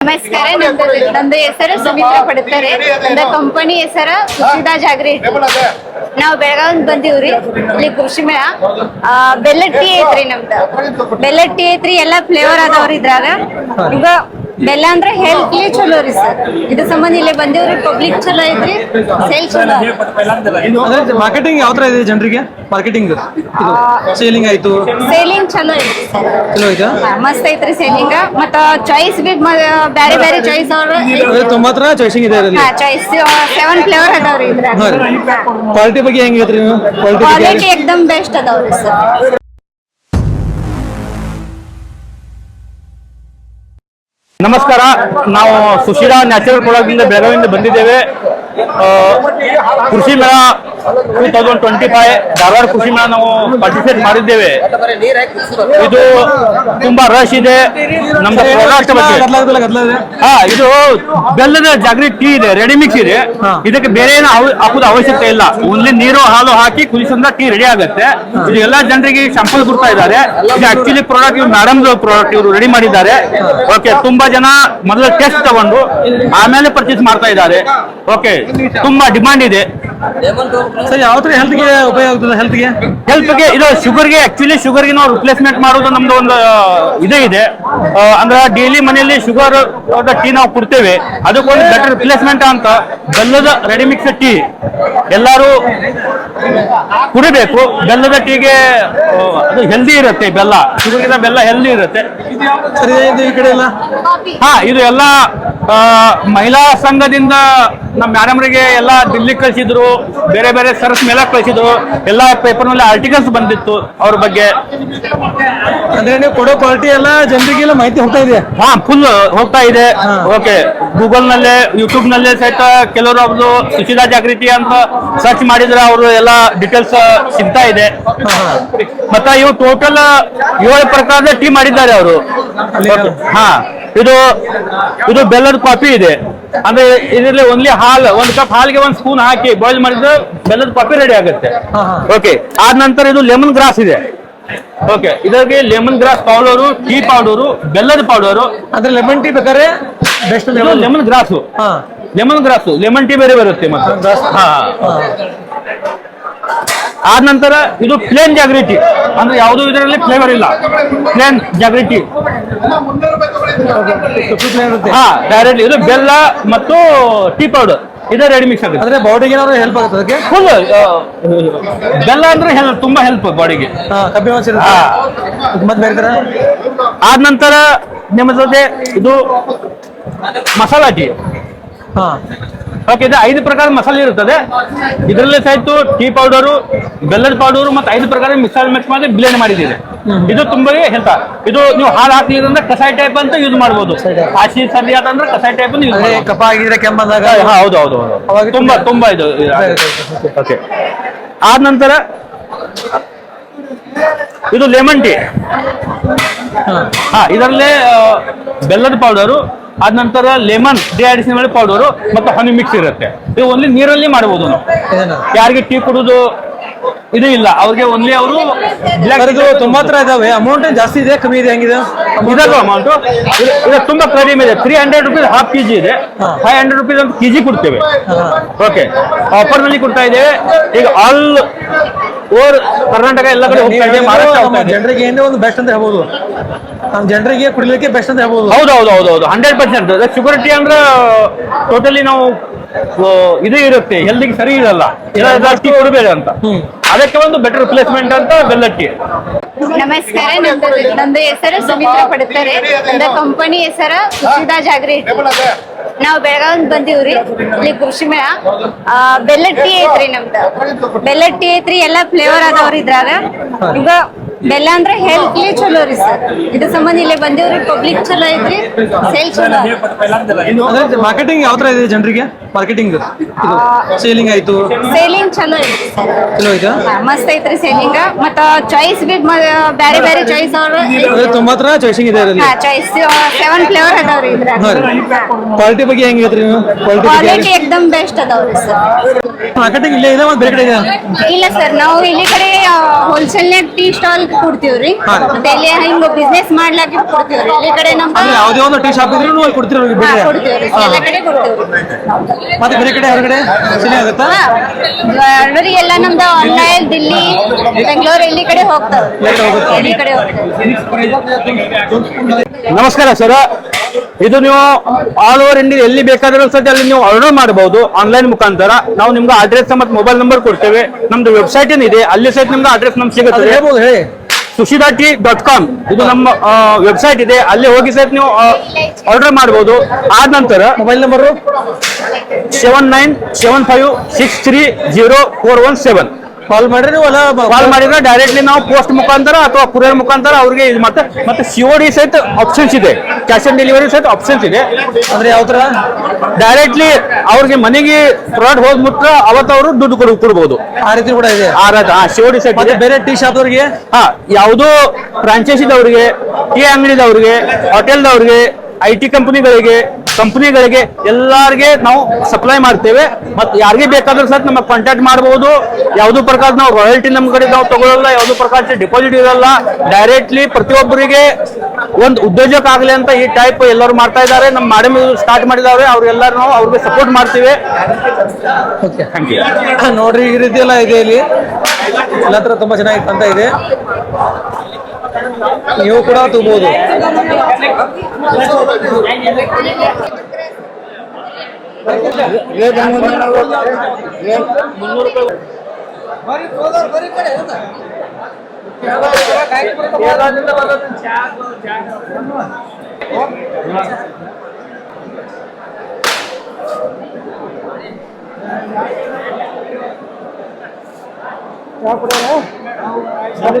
ನಮಸ್ಕಾರ ನಂದು ಹೆಸರು ಸುಮಿತ್ರ ಪಡುತ್ತಾರೆ. ನಂದು ಕಂಪನಿ ಹೆಸರು ಸುಚಿತಾ ಜಾಗ್ರಿ. ನಾವು ಬೆಳಗಾವಿ ಬಂದಿವ್ರಿ ಇಲ್ಲಿ ಕೃಷಿ ಮೇಳ. ಆ, ಟೀ ಐತ್ರಿ ನಮ್ದು. ಬೆಲ್ಲ ಟೀ ಐತ್ರಿ ಎಲ್ಲಾ ಫ್ಲೇವರ್ ಅದಾವ್ರಿ ಇದ್ರಾಗ. ಈಗ ಬೆಲ್ಲ ಅಂದ್ರೆ ಹೆಲ್ತ್ಲಿ ಚಲೋ ರೀ ಸರ್. ಇದ್ರ ಸಂಬಂಧ ಇಲ್ಲಿ ಬಂದೇವ್ರಿ ಪಬ್ಲಿಕ್ ಚಲೋ ಐತ್ರಿ ಸೇಲ್ ಚಲೋ. ಮಾರ್ಕೆಟಿಂಗ್ ಯಾವ ತರ ಇದೆ ಜನರಿಗೆ? ಮಾರ್ಕೆಟಿಂಗ್ ಸೇಲಿಂಗ್ ಆಯ್ತು. ಸೇಲಿಂಗ್ ಚಲೋ ಐತ್ರಿ ಸರ್. ಚಲೋ ಐತಾ? ಮಸ್ತ್ ಐತ್ರಿ ಸೇಲಿಂಗ್ ಮತ್ತ ಚಾಯ್ಸ್ ಬಿ ಬ್ಯಾರೆ ಬ್ಯಾರೆ ಚಾಯ್ಸ್ ಅವ್ರ ತುಂಬಾ ತರ ಚಾಯ್ಸಿಂಗ್ ಇದೆ ಹಾ ಚಾಯ್ಸ್ ಸೆವೆನ್ ಫ್ಲೇವರ್ ಅದಾವ್ರಿ ಇದ್ರ ಕ್ವಾಲಿಟಿ ಬಗ್ಗೆ ಹೆಂಗ್ ಐತ್ರಿ ಕ್ವಾಲಿಟಿ ಕ್ವಾಲಿಟಿ ಎಕ್ದಮ್ ಬೆಸ್ಟ್ ಅದಾವ್ರಿ ಸರ್. ನಮಸ್ಕಾರ ನಾವು ಸುಶೀಲಾ ನ್ಯಾಚುರಲ್ ಪ್ರಾಡಕ್ಟ್ ಇಂದ ಬೆಳಗಾವಿಯಿಂದ ಬಂದಿದ್ದೇವೆ. ಕೃಷಿ ಮೇಳ two thousand twenty five Dharwad ಕೃಷಿ ಮೇಳ ನಾವು ಪಾರ್ಟಿಸಿಪೇಟ್ ಮಾಡಿದ್ದೇವೆ. ಇದು ತುಂಬಾ ರಶ್ ಇದೆ. ನಮ್ದು ಪ್ರಾಡಕ್ಟ್ ಬಗ್ಗೆ. ಹಾ, ಇದು ಬೆಲ್ಲದ ಜಾಗರಿ ಟೀ ಇದೆ ರೆಡಿ ಮಿಕ್ಸ್ ಇದೆ. ಇದಕ್ಕೆ ಬೇರೆ ಏನು ಹಾಕುದ ಅವಶ್ಯಕತೆ ಇಲ್ಲ. ಓನ್ಲಿ ನೀರು, ಹಾಲು ಹಾಕಿ ಕುದಿಸಿದ್ರೆ ಟೀ ರೆಡಿ ಆಗುತ್ತೆ. ಇದು ಎಲ್ಲಾ ಜನರಿಗೆ ಸಂಪಲ್ ಕೊಡ್ತಾ ಇದ್ದಾರೆ. ಇದು ಆಕ್ಚುಲಿ ಪ್ರಾಡಕ್ಟ್ ಇವ್ರು ಮೇಡಮ್ ಪ್ರಾಡಕ್ಟ್ ಇವರು ರೆಡಿ ಮಾಡಿದ್ದಾರೆ. ಓಕೆ ತುಂಬಾ ಜನ ಮೊದಲು ಟೆಸ್ಟ್ ತಗೊಂಡು ಆಮೇಲೆ ಪರ್ಚೇಸ್ ಮಾಡ್ತಾ ಇದ್ದಾರೆ. ಓಕೆ ತುಂಬಾ ಡಿಮಾಂಡ್ ಇದೆ. ಸರ್ ಯಾವ ತರ ಹೆಲ್ತ್ಗೆ ಉಪಯೋಗ ಆಗ್ತದೆ ಹೆಲ್ತ್ಗೆ ಹೆಲ್ತ್ಗೆ ಇದು ಶುಗರ್ಗೆ ಆಕ್ಚುಲಿ ಶುಗರ್ಗೆ ನಾವು ರಿಪ್ಲೇಸ್ಮೆಂಟ್ ಮಾಡೋದು ನಮ್ದು ಒಂದು ಇದೇ ಇದೆ. ಅಂದ್ರೆ ಡೈಲಿ ಮನೆಯಲ್ಲಿ ಶುಗರ್ ಟೀ ನಾವು ಕೊಡ್ತೇವೆ. ಅದಕ್ಕೊಂದು ಬೆಟರ್ ರಿಪ್ಲೇಸ್ಮೆಂಟ್ ಅಂತ ಬೆಲ್ಲದ ರೆಡಿ ಮಿಕ್ಸ್ ಟೀ ಎಲ್ಲರೂ ಕುಡಿಬೇಕು. ಬೆಲ್ಲದ ಟೀಗೆ ಅದು ಹೆಲ್ದಿ ಇರುತ್ತೆ ಬೆಲ್ಲ. ಶುಗರ್ಗಿಂತ ಬೆಲ್ಲ ಹೆಲ್ದಿ ಇರುತ್ತೆ. ಸರಿ ಇದು ಈ ಕಡೆ ಎಲ್ಲ? ಹಾ ಇದು ಎಲ್ಲ ಮಹಿಳಾ ಸಂಘದಿಂದ ನಮ್ಮ ಮ್ಯಾಡಮ್ರಿಗೆ ಎಲ್ಲ ದಿಲ್ಲಿ ಕಳಿಸಿದ್ರು. ಬೇರೆ ಬೇರೆ ಸರ್ಸ್ ಮೇಲೆ ಕಳಿಸಿದ್ರು. ಎಲ್ಲ ಪೇಪರ್ನಲ್ಲಿ ಆರ್ಟಿಕಲ್ಸ್ ಬಂದಿತ್ತು ಅವ್ರ ಬಗ್ಗೆ. ಅಂದ್ರೆ ನೀವು ಕೊಡೋ ಕ್ವಾಲಿಟಿ ಎಲ್ಲ ಜನರಿಗೆಲ್ಲ ಮಾಹಿತಿ ಹೋಗ್ತಾ ಇದೆ. ಹಾ ಫುಲ್ ಹೋಗ್ತಾ ಇದೆ. ಓಕೆ ಗೂಗಲ್ ನಲ್ಲೇ ಯೂಟ್ಯೂಬ್ ನಲ್ಲೇ ಸಹಿತ ಕೆಲವರು ಅವ್ರದ್ದು ಸುಚಿತಾ ಜಾಗೃತಿ ಅಂತ ಸರ್ಚ್ ಮಾಡಿದ್ರೆ ಅವರು ಎಲ್ಲ ಡೀಟೇಲ್ಸ್ ಸಿಗ್ತಾ ಇದೆ. ಮತ್ತ ಇವು ಟೋಟಲ್ ಏಳು ಪ್ರಕಾರದ ಟೀ ಮಾಡಿದ್ದಾರೆ ಅವರು. ಹಾ ಇದು ಇದು ಬೆಲ್ಲದ ಕಾಫಿ ಇದೆ. ಅಂದ್ರೆ ಇದರಲ್ಲಿ ಓನ್ಲಿ ಹಾಲ್ ಒಂದು ಕಪ್ ಹಾಲ್ಗೆ ಒಂದು ಸ್ಪೂನ್ ಹಾಕಿ ಬಾಯ್ಲ್ ಮಾಡಿದ್ರೆ ಬೆಲ್ಲದ ಪಪ್ಪಿ ರೆಡಿ ಆಗುತ್ತೆ. ಓಕೆ ಆದ ನಂತರ ಇದು ಲೆಮನ್ ಗ್ರಾಸ್ ಇದೆ. ಓಕೆ ಇದಕ್ಕೆ lemon grass powder tea powder ಬೆಲ್ಲದ ಪೌಡರು ಅಂದ್ರೆ ಲೆಮನ್ ಟೀ ಬೇಕಾದ್ರೆ best. Lemon grass lemon grass lemon tea ಬೇರೆ ಬರುತ್ತೆ ಮತ್ತೆ. ಆದ ನಂತರ ಇದು ಪ್ಲೇನ್ ಜಾಗ್ರಿಟಿ ಅಂದ್ರೆ ಯಾವುದೂ ಇದರಲ್ಲಿ ಫ್ಲೇವರ್ ಇಲ್ಲ. ಪ್ಲೇನ್ ಇರುತ್ತೆ ಹಾ ಡೈರೆಕ್ಟ್ ಇದು ಬೆಲ್ಲ ಮತ್ತು ಟೀ ಪೌಡರ್ ಇದೇ ರೆಡಿ ಮಿಕ್ಸ್ ಆಗುತ್ತೆ. ಅಂದ್ರೆ ಬಾಡಿಗೆ ಏನಾದ್ರು ಹೆಲ್ಪ್ ಆಗುತ್ತೆ ಅದಕ್ಕೆ? ಫುಲ್ ಬೆಲ್ಲ ಅಂದ್ರೆ ಹೆಲ್ಪ್ ತುಂಬಾ ಹೆಲ್ಪ್ ಬಾಡಿಗೆ ಹಾ ಕಬ್ಬಿ ಮಾಂಸ ಹಾ. ಇರುತ್ತೆ ಮತ್ತೆ ಬೇರೆ ತರ ಆದ ನಂತರ ನಿಮ್ಮ ಜೊತೆ ಇದು ಮಸಾಲಾ ಟೀ ಹಾ. ಓಕೆ ಇದು ಐದು ಪ್ರಕಾರ ಮಸಾಲೆ ಇರುತ್ತದೆ. ಇದರಲ್ಲಿ ಸಹಿತ ಟೀ ಪೌಡರು ಬೆಲ್ಲದ ಪೌಡರು ಮತ್ತೆ ಐದು ಪ್ರಕಾರ ಮಿಕ್ಸರ್ ಮಿಕ್ಸ್ ಮಾಡಿ ಬ್ಲೆಂಡ್ ಮಾಡಿದ್ದೀರಿ ಇದು ತುಂಬಾ ಹೆಲ್ತ್ ಇದು ನೀವು ಹಾಲು ಹಾಕ್ಲಿಲ್ಲ ಅಂದ್ರೆ ಕಸಾಯಿ ಟೈಪ್ ಅಂತ ಯೂಸ್ ಮಾಡಬಹುದು ಹಸಿ ಸರಿ ಆತಂದ್ರೆ ಕಸಾಯಿ ಟೈಪ್ ಕಪ್ಪ ಆಗಿದ್ರೆ ಕೆಮ್ಮದಾಗ ಹೌದು ಹೌದು ಹೌದು. ತುಂಬಾ ತುಂಬಾ ಇದು ಓಕೆ ಆದ ನಂತರ ಇದು ಲೆಮನ್ ಟೀ. ಹಾ. ಇದರಲ್ಲೇ ಬೆಲ್ಲದ ಪೌಡರು ಆದ ನಂತರ ಲೆಮನ್ ಮೇಲೆ ಪೌಡರು ಮತ್ತು ಹನಿ ಮಿಕ್ಸ್ ಇರುತ್ತೆ. ಇದು ಓನ್ಲಿ ನೀರಲ್ಲಿ ಮಾಡ್ಬೋದು ನಾವು. ಯಾರಿಗೆ ಟೀ ಕುಡುದು ಇದು ಇಲ್ಲ. ಅವ್ರಿಗೆ ಓನ್ಲಿ ಅವರು ಸರ್ ಇದು ತುಂಬಾ ತರ ಇದಾವೆ. ಅಮೌಂಟ್ ಜಾಸ್ತಿ ಇದೆ? ಕಮ್ಮಿ ಇದೆ? ಹೆಂಗಿದೆ? ಇದಾಗ ಅಮೌಂಟ್ ಇದು ತುಂಬಾ ಕಡಿಮೆ ಇದೆ. Three hundred rupees half KG ಇದೆ. ಫೈವ್ ಹಂಡ್ರೆಡ್ ರುಪೀಸ್ ಅಂತ ಕೆಜಿ ಕೊಡ್ತೇವೆ. ಓಕೆ ಆಫರ್ನಲ್ಲಿ ಕೊಡ್ತಾ ಇದೆ ಈಗ ಆಲ್ ಓವರ್ ಕರ್ನಾಟಕ ಎಲ್ಲ ಕಡೆ ಹೋಗ್ತಾ ಇದೆ ಮಹಾರಾಷ್ಟ್ರ ಜನರಿಗೆ ಏನೇ ಒಂದು ಬೆಸ್ಟ್ ಅಂತ ಹೇಳ್ಬೋದು. ನಮ್ಮ ಜನರಿಗೆ ಕುಡಿಲಿಕ್ಕೆ ಬೆಸ್ಟ್ ಅಂತ ಹೇಳ್ಬೋದು. ಹೌದು ಹೌದು ಹೌದು ಹೌದು. ಹಂಡ್ರೆಡ್ ಪರ್ಸೆಂಟ್ ಶುಗರ್ ಟೀ ಅಂದ್ರೆ ಟೋಟಲಿ ನಾವು ಇದು ಇರುತ್ತೆ. ಎಲ್ಲಿಗೆ ಸರಿ ಇರಲ್ಲ. ಜಾಸ್ತಿ ಕೊಡಬೇಡ ಅಂತ. ಅದಕ್ಕೆ ಒಂದು ಬೆಟರ್ ರಿಪ್ಲೇಸ್ಮೆಂಟ್ ಅಂತ ಬೆಲ್ಲಟ್ಟಿ ನಮಸ್ಕಾರ ನಂದು ನಂದು ಹೆಸರು ಸುಮಿತ್ರ ಪಡುತ್ತಾರೆ. ನನ್ನ ಕಂಪನಿ ಹೆಸರು ಸುಚಿತಾ ಜಾಗ್ರಿ. ನಾವು ಬೆಳಗಾವಿಂದ ಬಂದಿವ್ರಿ ಇಲ್ಲಿ ಕೃಷಿ ಮೇಳ. ಬೆಲ್ಲಟ್ಟಿ ಟೀ ಐತ್ರಿ ನಮ್ದು. ಬೆಲ್ಲಟ್ಟಿ ಟೀ ಐತ್ರಿ ಎಲ್ಲಾ ಫ್ಲೇವರ್ ಅದಾವ್ರಿ ಇದ್ರಾಗ. ಈಗ ಬೆಲ್ಲ ಅಂದ್ರೆ ಹೆಲ್ತ್ಲಿ ಚಲೋ ರೀ ಸರ್. ಇದ್ರ ಸಂಬಂಧ ಇಲ್ಲಿ ಬಂದೇವ್ರಿ ಪಬ್ಲಿಕ್ ಚಲೋ ಐತ್ರಿ ಸೇಲ್ ಚಲೋ ಮಾರ್ಕೆಟಿಂಗ್ ಯಾವ ತರ ಇದೆ ಜನರಿಗೆ? ಮಾರ್ಕೆಟಿಂಗ್ ಸೇಲಿಂಗ್ ಆಯ್ತು. ಸೇಲಿಂಗ್ ಚಲೋ ಐತಿ ಚಲೋ ಐತಾ? ಮಸ್ತ್ ಐತ್ರಿ ಸೇಲಿಂಗ್ ಮತ್ತ ಚಾಯ್ಸ್ ಬಿ ಬ್ಯಾರೆ ಬ್ಯಾರೆ ಚಾಯ್ಸ್ ಅವ್ರ ತುಂಬಾ ತರ ಚಾಯ್ಸಿಂಗ್ ಇದೆ ಅದರಲ್ಲಿ. ಚಾಯ್ಸ್ ಸೆವೆನ್ ಫ್ಲೇವರ್ ಅದಾವ್ರಿ ಇದ್ರ ರೀ. ಕ್ವಾಲಿಟಿ ಬಗ್ಗೆ ಹೆಂಗ್ ಐತ್ರಿ ನೀವು? ಕ್ವಾಲಿಟಿ ಎಕ್ದಮ್ ಬೆಸ್ಟ್ ಅದಾವ್ರಿ ಸರ್. ಮಾರ್ಕೆಟಿಂಗ್ ಇಲ್ಲೇ ಇದೆ ಮತ್ತೆ ಬೇರೆ ಕಡೆ ಇದೆ ಇಲ್ಲ ಸರ್ ನಾವು ಇಲ್ಲಿ ಕಡೆ ಹೋಲ್ಸೇಲ್ ನೆಟ್ ಟೀ ಸ್ಟಾಲ್ ಕೊಡ್ತೀವ್ರಿ. ರೀ. ಮತ್ತೆ ಇಲ್ಲಿ ಹಿಂಗ ಬಿಸ್ನೆಸ್ ಮಾಡ್ಲಾಕ ಕೊಡ್ತೀವ್ರಿ. ಇಲ್ಲಿ ಕಡೆ ನಮ್ದು ಅಂದ್ರೆ ಯಾವುದೇ ಒಂದು ಟೀ ಶಾಪ್ ಇದ್ರೂ ಅಲ್ಲಿ ಕೊಡ್ತೀರಿ ಅವ್ರಿಗೆ ಹಾ, ಬೇರೆ ಕೊಡ್ತೀವ್ರಿ. ಹಾ. ಎಲ್ಲ ಕಡೆ ಕೊಡ್ತೀವ್ರಿ. ಮತ್ತೆ ಬೇರೆ ಕಡೆ ಹೊರಗಡೆ ಸೇಲಿಂಗ್ ಆಗುತ್ತಾ ಜ್ಯುವೆಲ್ಲರಿ ಎಲ್ಲ ನಮ್ದು ಆನ್ಲೈನ್ ದಿಲ್ಲಿ ಬೆಂಗಳೂರು ಇಲ್ಲಿ ಕಡೆ ಹೋಗ್ತಾವ ಎಲ್ಲ ಕಡೆ ಹೋಗುತ್ತೆ. ಇಲ್ಲಿ ಕಡೆ ಹೋಗ್ತಾವ ನಮಸ್ಕಾರ ಸರ್. ಇದು ನೀವು ಆಲ್ ಓವರ್ ಇಂಡಿಯಾ ಎಲ್ಲಿ ಬೇಕಾದರೂ ಸದ್ಯ ಅಲ್ಲಿ ನೀವು ಆರ್ಡರ್ ಮಾಡಬಹುದು ಆನ್ಲೈನ್ ಮುಖಾಂತರ. ನಾವು ನಿಮ್ಗೆ ಅಡ್ರೆಸ್ ಮತ್ತು ಮೊಬೈಲ್ ನಂಬರ್ ಕೊಡ್ತೇವೆ. ನಮ್ದು ವೆಬ್ಸೈಟ್ ಏನಿದೆ ಅಲ್ಲಿ ಸಹಿತ ನಿಮ್ಗೆ ಅಡ್ರೆಸ್ ನಮ್ಗೆ ಸಿಗುತ್ತೆ. ಹೇಳ್ಬೋದು ಹೇಳಿ. ಸುಶಿದಾ ಟಿ ಡಾಟ್ ಕಾಮ್ ಇದು ನಮ್ಮ ವೆಬ್ಸೈಟ್ ಇದೆ. ಅಲ್ಲಿ ಹೋಗಿ ಸರ್ ನೀವು ಆರ್ಡರ್ ಮಾಡಬಹುದು ಆದ ನಂತರ mobile number? Seven nine seven five six three zero four one seven call ಮಾಡಿದ್ರೆ ನೀವು ಅಲ್ಲ ಕಾಲ್ ಮಾಡಿದ್ರೆ ಡೈರೆಕ್ಟ್ಲಿ ನಾವು ಪೋಸ್ಟ್ ಮುಖಾಂತರ ಅಥವಾ ಕುರಿಯರ್ ಮುಖಾಂತರ ಅವ್ರಿಗೆ ಇದು ಮತ್ತೆ ಮತ್ತೆ ಸಿ ಡಿ ಸಹಿತ ಆಪ್ಷನ್ಸ್ ಇದೆ. ಕ್ಯಾಶ್ ಆನ್ ಡೆಲಿವರಿ ಸಹಿತ ಆಪ್ಷನ್ಸ್ ಇದೆ. ಅಂದ್ರೆ ಯಾವ ತರ ಡೈರೆಕ್ಟ್ಲಿ ಅವ್ರಿಗೆ ಮನೆಗೆ ಪ್ರಾಡಕ್ಟ್ ಹೋದ್ ಮುಟ್ಟ ಅವತ್ತು ಅವರು ದುಡ್ಡು ಕೊಡ್ ಕೊಡ್ಬೋದು. ಆ ರೀತಿ ಕೂಡ ಇದೆ. ಆ ರೀತಿ ಹಾ ಸಿ ಡಿ ಸಹಿತ ಬೇರೆ ಟೀ ಶಾಪ್ ಅವ್ರಿಗೆ ಹಾ ಯಾವುದೋ ಫ್ರಾಂಚೈಸಿದವ್ರಿಗೆ ಟೀ ಅಂಗಡಿದವ್ರಿಗೆ ಹೋಟೆಲ್ದವ್ರಿಗೆ ಐ ಟಿ ಕಂಪನಿಗಳಿಗೆ ಕಂಪನಿಗಳಿಗೆ ಎಲ್ಲರಿಗೆ ನಾವು ಸಪ್ಲೈ ಮಾಡ್ತೇವೆ. ಮತ್ತೆ ಯಾರಿಗೆ ಬೇಕಾದ್ರೂ ಸಹ ನಮಗೆ ಕಾಂಟ್ಯಾಕ್ಟ್ ಮಾಡಬಹುದು ಯಾವುದೋ ಪ್ರಕಾರ ನಾವು ರಾಯಲ್ಟಿ ನಮ್ಮ ಕಡೆ ನಾವು ತಗೊಳ್ಳಲ್ಲ ಯಾವುದೋ ಪ್ರಕಾರ ಡಿಪಾಸಿಟ್ ಇರಲ್ಲ. ಡೈರೆಕ್ಟ್ಲಿ ಪ್ರತಿಯೊಬ್ಬರಿಗೆ ಒಂದು ಉದ್ಯೋಜಕ ಆಗಲಿ ಅಂತ ಈ ಟೈಪ್ ಎಲ್ಲರೂ ಮಾಡ್ತಾ ಇದ್ದಾರೆ. ನಮ್ಮ ಮೇಡಮ್ ಸ್ಟಾರ್ಟ್ ಮಾಡಿದಾವೆ ಅವ್ರಿಗೆಲ್ಲರೂ ನಾವು ಅವ್ರಿಗೆ ಸಪೋರ್ಟ್ ಮಾಡ್ತೀವಿ. ನೋಡ್ರಿ, ಈ ರೀತಿ ಎಲ್ಲ ಇದೆ ಇಲ್ಲಿ. ಎಲ್ಲ ತರ ತುಂಬಾ ಚೆನ್ನಾಗಿ ಕಾಣ್ತಾ ಇದೆ. ನೀವು ಕೂಡ ತೂಬಹುದು ಯಾಕೆ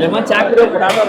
लेमन चाय पूरे बना दो।